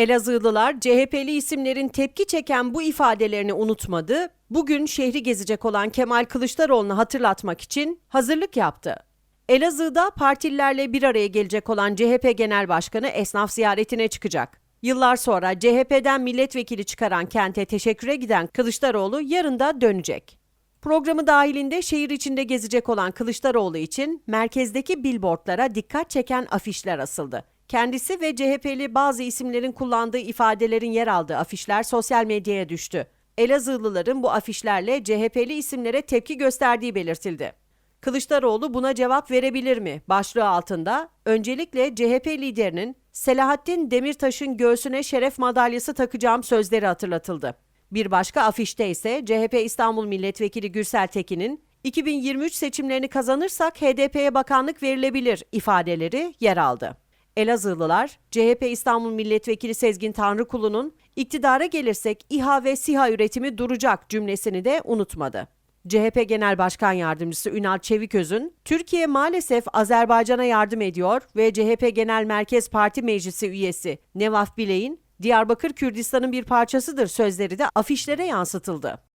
Elazığlılar CHP'li isimlerin tepki çeken bu ifadelerini unutmadı. Bugün şehri gezecek olan Kemal Kılıçdaroğlu'nu hatırlatmak için hazırlık yaptı. Elazığ'da partililerle bir araya gelecek olan CHP Genel Başkanı esnaf ziyaretine çıkacak. Yıllar sonra CHP'den milletvekili çıkaran kente teşekküre giden Kılıçdaroğlu yarın da dönecek. Programı dahilinde şehir içinde gezecek olan Kılıçdaroğlu için merkezdeki billboardlara dikkat çeken afişler asıldı. Kendisi ve CHP'li bazı isimlerin kullandığı ifadelerin yer aldığı afişler sosyal medyaya düştü. Elazığlıların bu afişlerle CHP'li isimlere tepki gösterdiği belirtildi. Kılıçdaroğlu buna cevap verebilir mi? Başlığı altında öncelikle CHP liderinin Selahattin Demirtaş'ın göğsüne şeref madalyası takacağım sözleri hatırlatıldı. Bir başka afişte ise CHP İstanbul Milletvekili Gürsel Tekin'in 2023 seçimlerini kazanırsak HDP'ye bakanlık verilebilir ifadeleri yer aldı. Elazığlılar, CHP İstanbul Milletvekili Sezgin Tanrıkulu'nun iktidara gelirsek İHA ve SİHA üretimi duracak cümlesini de unutmadı. CHP Genel Başkan Yardımcısı Ünal Çeviköz'ün Türkiye maalesef Azerbaycan'a yardım ediyor ve CHP Genel Merkez Parti Meclisi üyesi Nevaf Bilek'in Diyarbakır Kürdistan'ın bir parçasıdır sözleri de afişlere yansıtıldı.